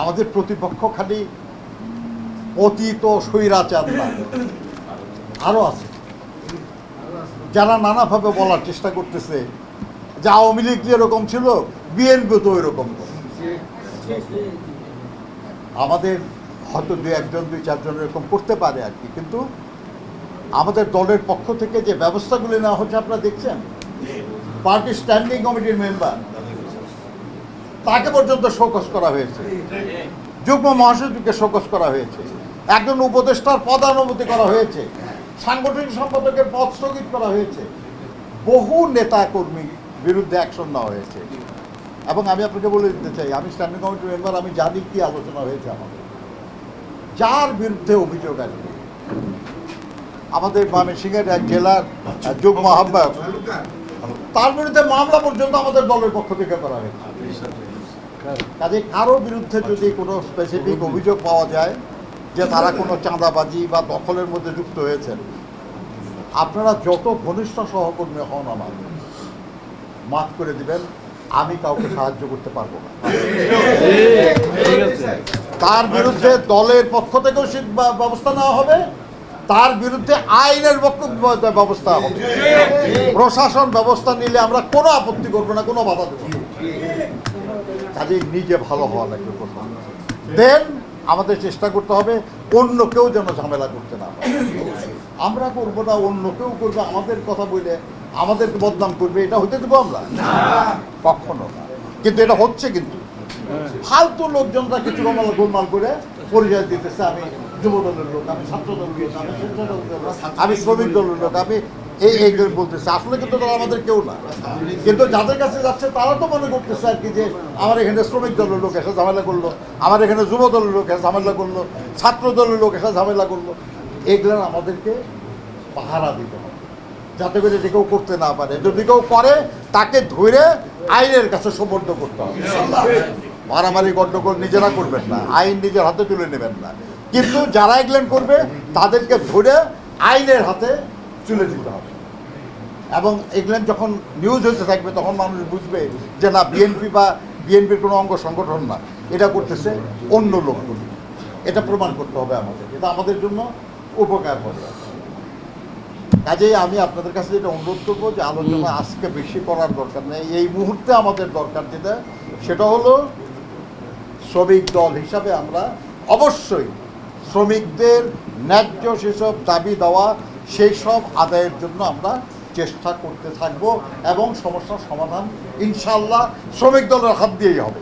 আমাদের প্রতিপক্ষ খালি অতীত স্বৈরাচার না। আরও আছে। যারা নানাভাবে বলার চেষ্টা করতেছে যে আওয়ামী লীগ যেরকম ছিল বিএনপি তো ওইরকম আমাদের হয়তো দু একজন, দুই চারজন এরকম করতে পারে আর কি, কিন্তু আমাদের দলের পক্ষ থেকে যে ব্যবস্থাগুলি নেওয়া হচ্ছে, আপনারা দেখছেন? পার্টি স্ট্যান্ডিং কমিটির মেম্বার। তাকে পর্যন্ত শোকস করা হয়েছে। যুগ্ম মহাসচিবকে শোকস করা হয়েছে। একজন উপদেষ্টার পদানুমতি করা হয়েছে। সাংগঠনিক সম্পাদকের পদ স্থগিত করা হয়েছে। বহু নেতা কর্মী বিরুদ্ধে অ্যাকশন নেওয়া হয়েছে। এবং আমি আপনাকে বলে দিতে চাই, আমি স্ট্যান্ডিং কমিটির মেম্বার, আমি জানি কি আলোচনা হয়েছে আমাদের। যার বিরুদ্ধে অভিযোগ আসবে আমাদের ময়মনসিংহের এক জেলার যুগ্ম আহ্বায়ক, তার বিরুদ্ধে মামলা পর্যন্ত আমাদের দলের পক্ষ থেকে করা হয়েছে। কাজে কারও বিরুদ্ধে যদি কোনো স্পেসিফিক অভিযোগ পাওয়া যায় যে তারা কোনো চাঁদাবাজি বা দখলের মধ্যে যুক্ত হয়েছেন আপনারা যত ঘনিষ্ঠ সহকর্মী হন আমার মাফ করে দিবেন আমি কাউকে সাহায্য করতে পারব না। তার বিরুদ্ধে দলের পক্ষ থেকেও ব্যবস্থা নেওয়া হবে তার বিরুদ্ধে আইনের পক্ষ- ব্যবস্থা হবে। প্রশাসন ব্যবস্থা নিলে আমরা কোনো আপত্তি করব না কোনো বাধা দেবো কাজে নিজে ভালো হওয়া লাগবে প্রথম দেন আমাদের চেষ্টা করতে হবে অন্য কেউ যেন ঝামেলা করতে না আমরা করব না, অন্য কেউ করবে, আমাদের কথা বলে আমাদের বদনাম করবে, এটা হতে দেবো আমরা? কখনো না। কিন্তু এটা হচ্ছে কিন্তু। ফালতু লোকজনরা কিছু গোমাল গোলমাল করে পরিচয় দিতেছে, আমি যুব দলের লোক, আমি ছাত্র দলের লোক আমি আমি শ্রমিক দলের লোক, আমি এই এই বলতেছে। আসলে কিন্তু তারা আমাদের কেউ না। কিন্তু যাদের কাছে যাচ্ছে, তারা তো মনে করতেছে আর কি যে, আমার এখানে শ্রমিক দলের লোক এসে ঝামেলা করল, আমার এখানে যুব দলের লোক এসে ঝামেলা করল, ছাত্র দলের লোক এসে ঝামেলা করল। এগুলো আমাদেরকে পাহারা দিতে হবে। যাতে করে যে কেউ করতে না পারে। যদি কেউ করে, তাকে ধরে আইনের কাছে সমর্থ করতে হবে। মারামারি গণ্ডগোল নিজেরা করবেন না, আইন নিজের হাতে তুলে নেবেন না। কিন্তু যারা এগুলেন করবে, তাদেরকে ধরে আইনের হাতে তুলে দিতে হবে এবং এগুলো যখন নিউজ হতে থাকবে তখন মানুষ বুঝবে যে না বিএনপি বা বিএনপির কোনো অঙ্গ সংগঠন না। এটা করতেছে অন্য লোকগুলি। এটা প্রমাণ করতে হবে আমাদের। এটা আমাদের জন্য উপকার হবে। কাজেই আমি আপনাদের কাছে যেটা অনুরোধ করব যে আলোচনা আজকে বেশি করার দরকার নেই। এই মুহূর্তে আমাদের দরকার যেটা সেটা হলো শ্রমিক দল হিসাবে আমরা অবশ্যই শ্রমিকদের ন্যায্য সেসব দাবি দেওয়া সেই সব আদায়ের জন্য আমরা চেষ্টা করতে থাকব এবং সমস্যার সমাধান ইনশাল্লাহ শ্রমিক দলের হাত দিয়েই হবে।